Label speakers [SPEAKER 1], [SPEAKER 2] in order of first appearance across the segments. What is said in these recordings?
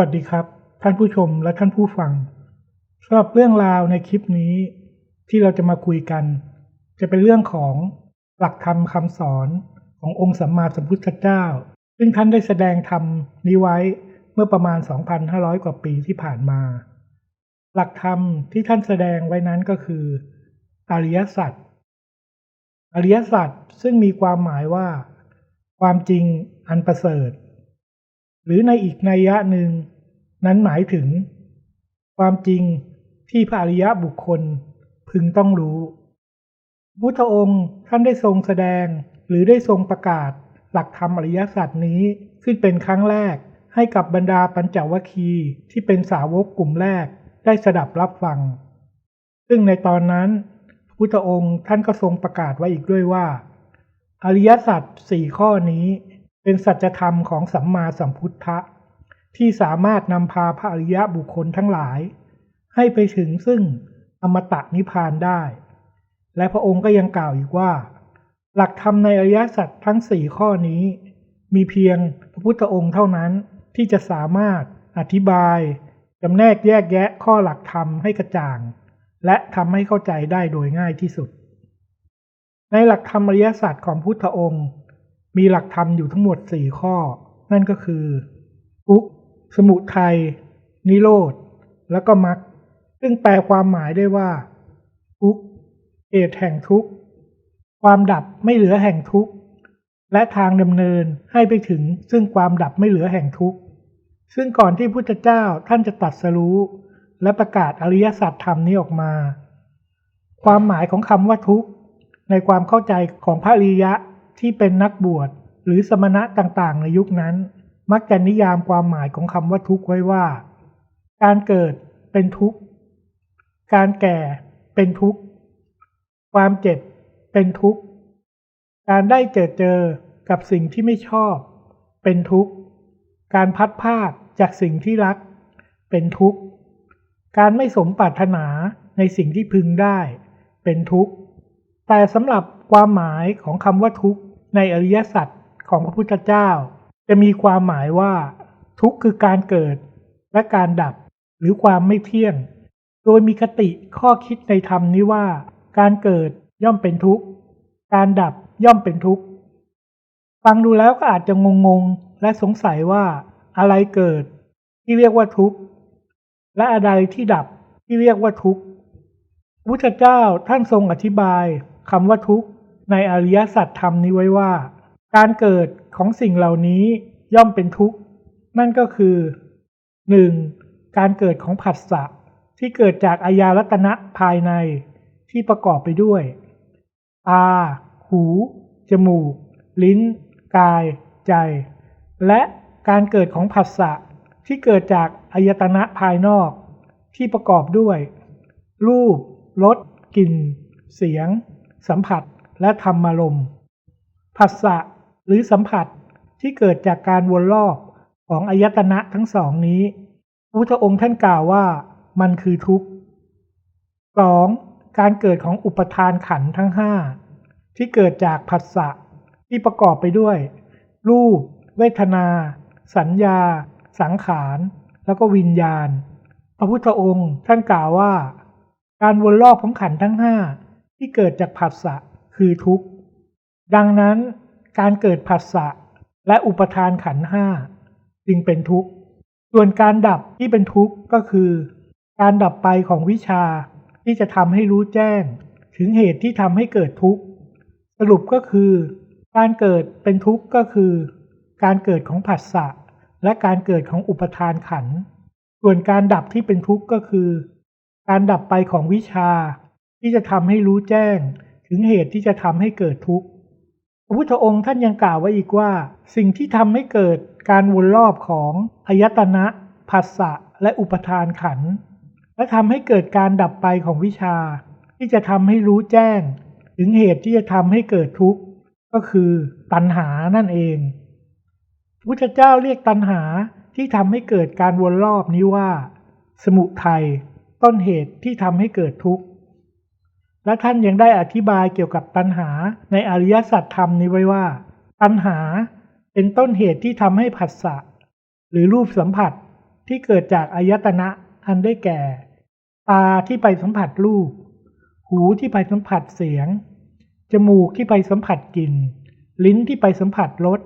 [SPEAKER 1] วัสดีครับ ท่านผู้ชมและท่านผู้ฟังสำหรับเรื่องราวในคลิปนี้ที่เราจะมาคุยกัน จะเป็นเรื่องของหลักธรรมคำสอนขององค์สัมมาสัมพุทธเจ้า ซึ่งท่านได้แสดงธรรมนี้ไว้เมื่อประมาณ 2,500 กว่าปีที่ผ่านมา หลักธรรมที่ท่านแสดงไว้นั้นก็คือ อริยสัจอริยสัจซึ่งมีความหมายว่า ความจริงอันประเสริฐ หรือในอีกนัยยะหนึ่ง นั้นหมายถึง ความจริงที่พระอริยบุคคลพึงต้องรู้ พุทธองค์ท่านได้ทรงแสดงหรือได้ทรงประกาศหลักธรรมอริยสัจนี้ขึ้นเป็นครั้งแรกให้กับบรรดาปัญจวัคคีที่เป็นสาวกกลุ่มแรกได้สดับรับฟัง ซึ่งในตอนนั้นพุทธองค์ท่านก็ทรงประกาศไว้อีกด้วยว่า อริยสัจสี่ข้อนี้ เป็นสัจธรรมของสัมมาสัมพุทธะที่สามารถนำพาพระอริยบุคคลทั้งหลาย ให้ไปถึงซึ่งอมตะนิพพานได้ และพระองค์ก็ยังกล่าวอีกว่า หลักธรรมในอริยสัจทั้งสี่ข้อนี้ มีเพียงพระพุทธองค์เท่านั้นที่จะสามารถอธิบายจำแนกแยกแยะข้อหลักธรรมให้กระจ่าง และทำให้เข้าใจได้โดยง่ายที่สุด ในหลักธรรมอริยสัจของพุทธองค์ มีหลักธรรมอยู่ทั้งหมดสี่ข้อ นั่นก็คือทุกสมุทัยนิโรธ แล้วก็มรรคซึ่งแปลความหมายได้ว่า ทุกเหตุแห่งทุกข์ความดับไม่เหลือแห่งทุกข์และทางดำเนินให้ไปถึงซึ่งความดับไม่เหลือแห่งทุกข์ซึ่งก่อนที่พุทธเจ้าท่านจะตรัดสรู้ และประกาศอริยสัจธรรมนี้ออกมา ความหมายของคำว่าทุกข์ ในความเข้าใจของพระริยะ ที่เป็นนักบวชหรือสมณะต่างๆ ในยุคนั้น มักจะนิยามความหมายของคำว่าทุกข์ไว้ว่า การเกิดเป็นทุกข์ การแก่เป็นทุกข์ ความเจ็บเป็นทุกข์ การได้เจอเจอกับสิ่งที่ไม่ชอบ เป็นทุกข์ การพัดภาคจากสิ่งที่รัก เป็นทุกข์ การไม่สมปรารถนาในสิ่งที่พึงได้ เป็นทุกข์ แต่สำหรับความหมายของคำว่าทุกข์ ในอริยสัจของพระพุทธเจ้า จะมีความหมายว่า ทุกข์คือการเกิดและการดับหรือความไม่เที่ยง โดยมีคติข้อคิดในธรรมนี้ว่า การเกิดย่อมเป็นทุกข์ การดับย่อมเป็นทุกข์ ฟังดูแล้วก็อาจจะงงๆ และสงสัยว่าอะไรเกิดที่เรียกว่าทุกข์ และอะไรที่ดับที่เรียกว่าทุกข์พุทธเจ้าท่านทรงอธิบายคำว่าทุกข์ ในอริยสัจธรรมนี้ไว้ว่า การเกิดของสิ่งเหล่านี้ย่อมเป็นทุกข์ นั่นก็คือ 1. การเกิดของผัสสะที่เกิดจากอายารัตนะภายในที่ประกอบไปด้วย ตา หู จมูก ลิ้น กาย ใจ และการเกิดของผัสสะที่เกิดจากอายตนะภายนอกที่ประกอบด้วย รูป รส กลิ่น เสียง สัมผัส และธรรมารมณ์ผัสสะหรือสัมผัสที่เกิดจากการวนรอบของอายตนะทั้งสองนี้พุทธองค์ท่านกล่าวว่ามันคือทุกข์ 2. การเกิดของอุปทานขันธ์ทั้งห้าที่เกิดจากผัสสะที่ประกอบไปด้วย รูป เวทนา สัญญา สังขาร แล้วก็วิญญาณ พระพุทธองค์ท่านกล่าวว่า การวนรอบของขันธ์ทั้งห้าที่เกิดจากผัสสะ คือทุกข์ ดังนั้นการเกิดผัสสะและอุปทานขันห้าจึงเป็นทุกข์ ส่วนการดับที่เป็นทุกข์ก็คือ การดับไปของวิชาที่จะทำให้รู้แจ้ง ถึงเหตุที่ทำให้เกิดทุกข์ สรุปก็คือ การเกิดเป็นทุกข์ก็คือ การเกิดของผัสสะและการเกิดของอุปทานขัน ส่วนการดับที่เป็นทุกข์ก็คือ การดับไปของวิชาที่จะทำให้รู้แจ้ง ถึงเหตุที่จะทำให้เกิดทุกข์พระพุทธองค์ท่านยังกล่าวไว้อีกว่า สิ่งที่ทำให้เกิดการวนรอบของอายตนะผัสสะและอุปทานขันธ์และทำให้เกิดการดับไปของวิชา ที่จะทำให้รู้แจ้ง ถึงเหตุที่จะทำให้เกิดทุกข์ก็คือตัณหานั่นเองพุทธเจ้าเรียกตัณหาที่ทำให้เกิดการวนรอบนี้ว่า สมุทัยต้นเหตุที่ทำให้เกิดทุกข์ และท่านยังได้อธิบายเกี่ยวกับตัณหาในอริยสัจธรรมนี้ไว้ว่า ตัณหาเป็นต้นเหตุที่ทำให้ผัสสะหรือรูปสัมผัสที่เกิดจากอายตนะอันได้แก่ ตาที่ไปสัมผัสรูป หูที่ไปสัมผัสเสียง จมูกที่ไปสัมผัสกลิ่น ลิ้นที่ไปสัมผัสรส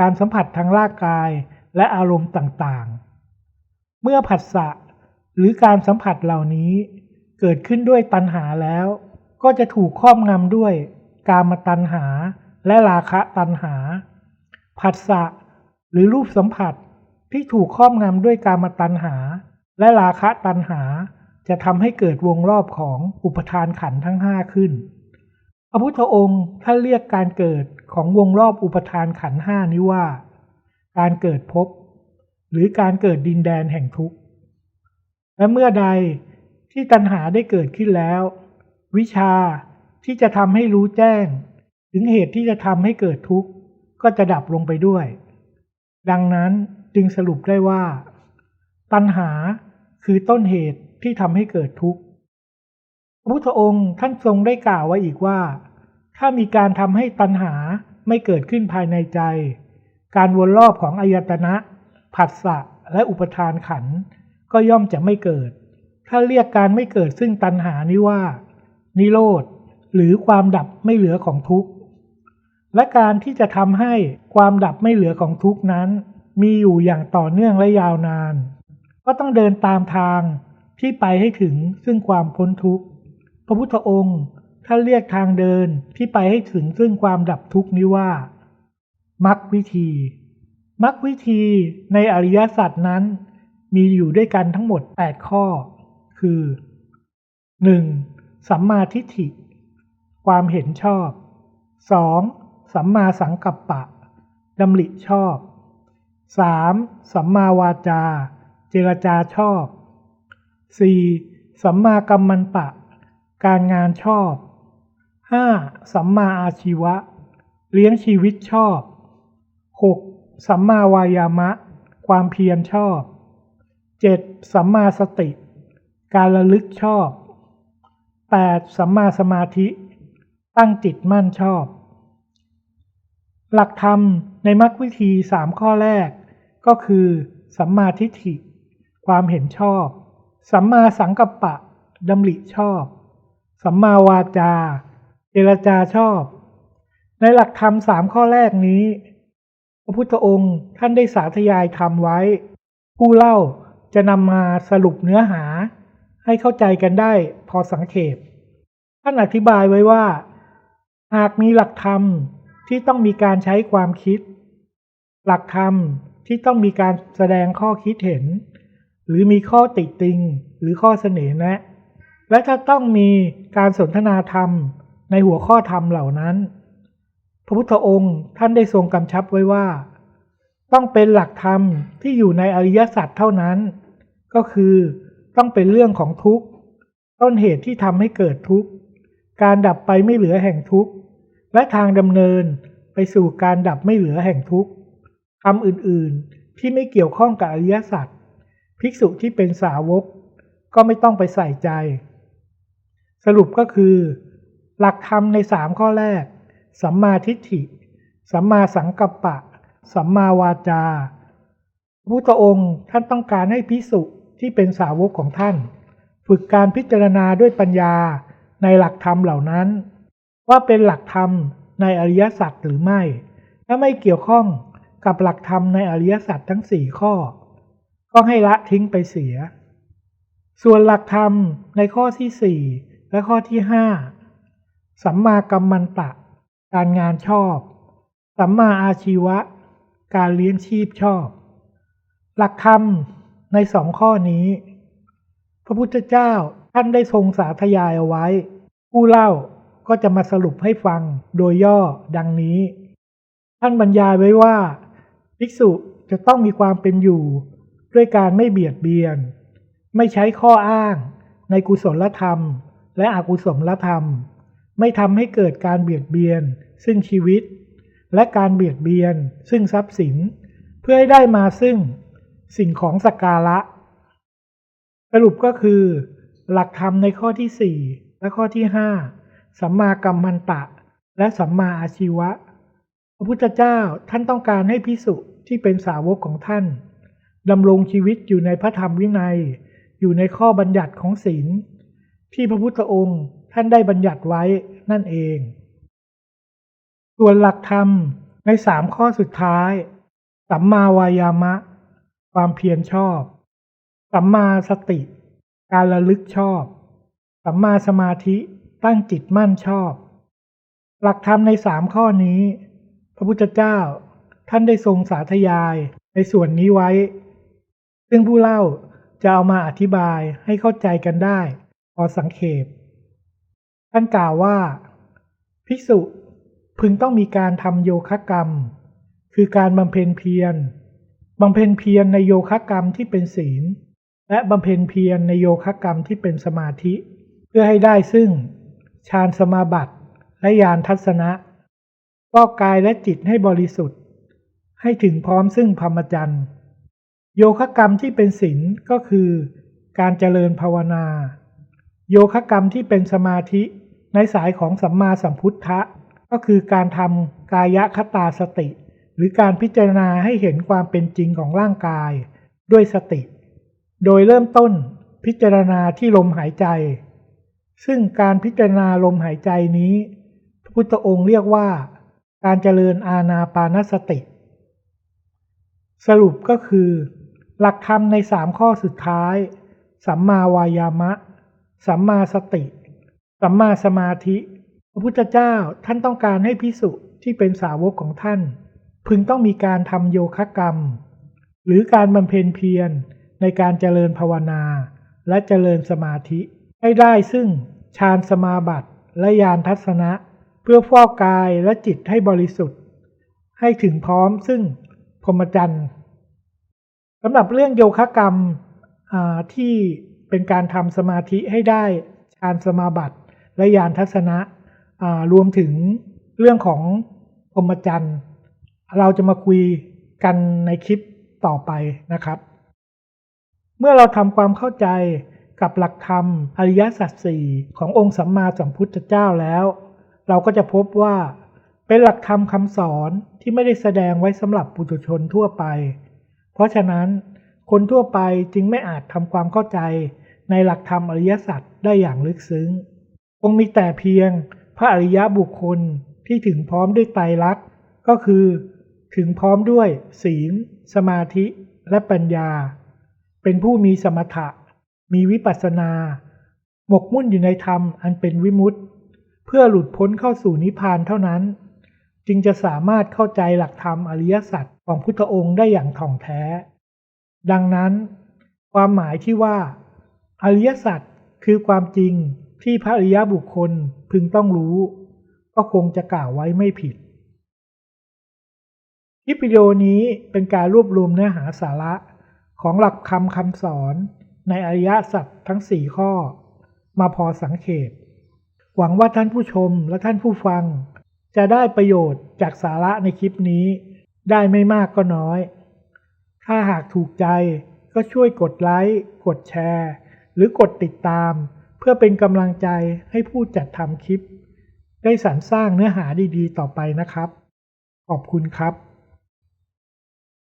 [SPEAKER 1] การสัมผัสทางร่างกายและอารมณ์ต่างๆ เมื่อผัสสะหรือการสัมผัสเหล่านี้ เกิดขึ้นด้วยตัณหาแล้ว ก็จะถูกครอบงำด้วยกามตัณหาและราคะตัณหา ผัสสะหรือรูปสัมผัสที่ถูกครอบงำด้วยกามตัณหา และราคะตัณหา จะทำให้เกิดวงรอบของอุปทานขันทั้งห้าขึ้น พระพุทธองค์ท่านเรียกการเกิดของวงรอบอุปทานขันห้านี้ว่า การเกิดภพหรือการเกิดดินแดนแห่งทุกข์และเมื่อใด ที่ตัณหาได้เกิดขึ้นแล้ว วิชาที่จะทำให้รู้แจ้ง ถึงเหตุที่จะทำให้เกิดทุกข์ ก็จะดับลงไปด้วย ดังนั้นจึงสรุปได้ว่า ตัณหาคือต้นเหตุที่ทำให้เกิดทุกข์พระพุทธองค์ท่านทรงได้กล่าวไว้อีกว่า ถ้ามีการทำให้ตัณหาไม่เกิดขึ้นภายในใจ การวนรอบของอายตนะ ผัสสะและอุปทานขันธ์ก็ย่อมจะไม่เกิด ถ้าเรียกการไม่เกิดซึ่งตัณหานี้ว่า นิโรธ หรือความดับไม่เหลือของทุกข์ และการที่จะทำให้ความดับไม่เหลือของทุกข์นั้น มีอยู่อย่างต่อเนื่องและยาวนาน ก็ต้องเดินตามทางที่ไปให้ถึงซึ่งความพ้นทุกข์ พระพุทธองค์ท่านเรียกทางเดินที่ไปให้ถึงซึ่งความดับทุกข์นี้ว่ามรรควิธีมรรควิธีในอริยสัจนั้นมีอยู่ด้วยกันทั้งหมด 8 ข้อ คือ 1. สัมมาทิฏฐิ ความเห็นชอบ 2. สัมมาสังกัปปะดำริชอบ 3. สัมมาวาจา เจรจาชอบ 4. สัมมากัมมันตะการงานชอบ 5. สัมมาอาชีวะ เลี้ยงชีวิตชอบ 6. สัมมาวายามะ ความเพียรชอบ 7. สัมมาสติ การระลึกชอบ 8. สัมมาสมาธิ ตั้งจิตมั่นชอบ หลักธรรมในมรรควิธีสามข้อแรก ก็คือ สัมมาทิฏฐิ ความเห็นชอบ สัมมาสังกัปปะดำริชอบ สัมมาวาจา เจรจาชอบ ในหลักธรรมสามข้อแรกนี้ พระพุทธองค์ท่านได้สาธยายธรรมไว้ ผู้เล่าจะนำมาสรุปเนื้อหา ให้เข้าใจกันได้พอสังเขปท่านอธิบายไว้ว่า หากมีหลักธรรมที่ต้องมีการใช้ความคิด หลักธรรมที่ต้องมีการแสดงข้อคิดเห็น หรือมีข้อติติง หรือข้อเสนอแนะ และถ้าต้องมีการสนทนาธรรมในหัวข้อธรรมเหล่านั้น พระพุทธองค์ท่านได้ทรงกำชับไว้ว่า ต้องเป็นหลักธรรมที่อยู่ในอริยสัจเท่านั้น ก็คือ ต้องเป็นเรื่องของทุกข์ ต้นเหตุที่ทำให้เกิดทุกข์ การดับไปไม่เหลือแห่งทุกข์ และทางดำเนินไปสู่การดับไม่เหลือแห่งทุกข์คำอื่นๆที่ไม่เกี่ยวข้องกับอริยสัจภิกษุที่เป็นสาวก ก็ไม่ต้องไปใส่ใจ สรุปก็คือ หลักธรรมในสามข้อแรก สัมมาทิฏฐิ สัมมาสังกัปปะ สัมมาวาจาพุทธองค์ท่านต้องการให้ภิกษุ ที่เป็นสาวกของท่าน ฝึกการพิจารณาด้วยปัญญาในหลักธรรมเหล่านั้น ว่าเป็นหลักธรรมในอริยสัจหรือไม่ ถ้าไม่เกี่ยวข้องกับหลักธรรมในอริยสัจทั้งสี่ข้อ ก็ให้ละทิ้งไปเสีย ส่วนหลักธรรมในข้อที่สี่และข้อที่ห้าสัมมากัมมันตะ การงานชอบ สัมมาอาชีวะ การเลี้ยงชีพชอบ หลักธรรม ในสองข้อนี้ พระพุทธเจ้าท่านได้ทรงสาธยายเอาไว้ ผู้เล่าก็จะมาสรุปให้ฟังโดยย่อดังนี้ ท่านบรรยายไว้ว่า ภิกษุจะต้องมีความเป็นอยู่ ด้วยการไม่เบียดเบียน ไม่ใช้ข้ออ้าง ในกุศลธรรม และอกุศลธรรม ไม่ทำให้เกิดการเบียดเบียน ซึ่งชีวิต และการเบียดเบียน ซึ่งทรัพย์สิน เพื่อให้ได้มาซึ่ง สิ่งของสักการะ สรุปก็คือ หลักธรรมในข้อที่ 4 และข้อที่ 5 สัมมากัมมันตะ และสัมมาอาชีวะ พระพุทธเจ้าท่านต้องการให้พิสุที่เป็นสาวกของท่านดำรงชีวิตอยู่ในพระธรรมวินัย อยู่ในข้อบัญญัติของศีล ที่พระพุทธองค์ท่านได้บัญญัติไว้นั่นเอง ส่วนหลักธรรมในสามข้อสุดท้าย สัมมาวายามะ ความเพียรชอบ สัมมาสติ การระลึกชอบ สัมมาสมาธิตั้งจิตมั่นชอบ หลักธรรมในสามข้อนี้ พระพุทธเจ้าท่านได้ทรงสาธยายในส่วนนี้ไว้ ซึ่งผู้เล่าจะเอามาอธิบายให้เข้าใจกันได้พอสังเขปท่านกล่าวว่า ภิกษุพึงต้องมีการทำโยคะกรรม คือการบำเพ็ญเพียร บำเพ็ญเพียรในโยคะกรรมที่เป็นศีล และบำเพ็ญเพียรในโยคะกรรมที่เป็นสมาธิ เพื่อให้ได้ซึ่งฌานสมาบัติและญาณทัศนะฟอกายและจิตให้บริสุทธิ์ ให้ถึงพร้อมซึ่งพรหมจรรย์โยคะกรรมที่เป็นศีลก็คือการเจริญภาวนา โยคะกรรมที่เป็นสมาธิในสายของสัมมาสัมพุทธะก็คือการทำกายคตาสติ รือการพิจารณาให้เห็นความเป็นจริงของร่างกาย ด้วยสติ โดยเริ่มต้นพิจารณาที่ลมหายใจ ซึ่งการพิจารณาลมหายใจนี้ พระพุทธองค์เรียกว่า การเจริญอาณาปานสติ สรุปก็คือ หลักธรรมในสามข้อสุดท้าย สัมมาวายามะ สัมมาสติ สัมมาสมาธิ พระพุทธเจ้าท่านต้องการให้พิสุที่เป็นสาวกของท่าน พึงต้องมีการทำโยคะกรรม หรือการบำเพ็ญเพียรในการเจริญภาวนา และเจริญสมาธิให้ได้ซึ่งฌานสมาบัติและญาณทัศนะ เพื่อฟอกกายและจิตให้บริสุทธิ์ ให้ถึงพร้อมซึ่งพรหมจรรย์สำหรับเรื่องโยคะกรรมที่เป็นการทำสมาธิให้ได้ฌานสมาบัติและญาณทัศนะรวมถึงเรื่องของพรหมจรรย์ เราจะมาคุยกันในคลิปต่อไปนะครับ เมื่อเราทำความเข้าใจกับหลักธรรมอริยสัจสี่ขององค์สัมมาสัมพุทธเจ้าแล้ว เราก็จะพบว่า เป็นหลักธรรมคำสอนที่ไม่ได้แสดงไว้สำหรับปุถุชนทั่วไป เพราะฉะนั้น คนทั่วไปจึงไม่อาจทำความเข้าใจในหลักธรรมอริยสัจได้อย่างลึกซึ้ง คงมีแต่เพียงพระอริยบุคคลที่ถึงพร้อมด้วยไตรลักษณ์ก็คือ ถึงพร้อมด้วยศีล สมาธิและปัญญา เป็นผู้มีสมถะ มีวิปัสสนา หมกมุ่นอยู่ในธรรมอันเป็นวิมุตติเพื่อหลุดพ้นเข้าสู่นิพพานเท่านั้น จึงจะสามารถเข้าใจหลักธรรมอริยสัจของพุทธองค์ได้อย่างถ่องแท้ ดังนั้น ความหมายที่ว่า อริยสัจคือความจริงที่พระอริยบุคคลพึงต้องรู้ ก็คงจะกล่าวไว้ไม่ผิด คลิปวิดีโอนี้เป็นการรวบรวมเนื้อหาสาระของหลักคำคำสอนในอริยสัจทั้ง 4 ข้อ มาพอสังเขปหวังว่าท่านผู้ชมและท่านผู้ฟัง จะได้ประโยชน์จากสาระในคลิปนี้ ได้ไม่มากก็น้อย ถ้าหากถูกใจก็ช่วยกดไลค์ กดแชร์ หรือกดติดตาม เพื่อเป็นกำลังใจให้ผู้จัดทำคลิป ได้สรรสร้างเนื้อหาดีๆ ต่อไปนะครับ ขอบคุณครับ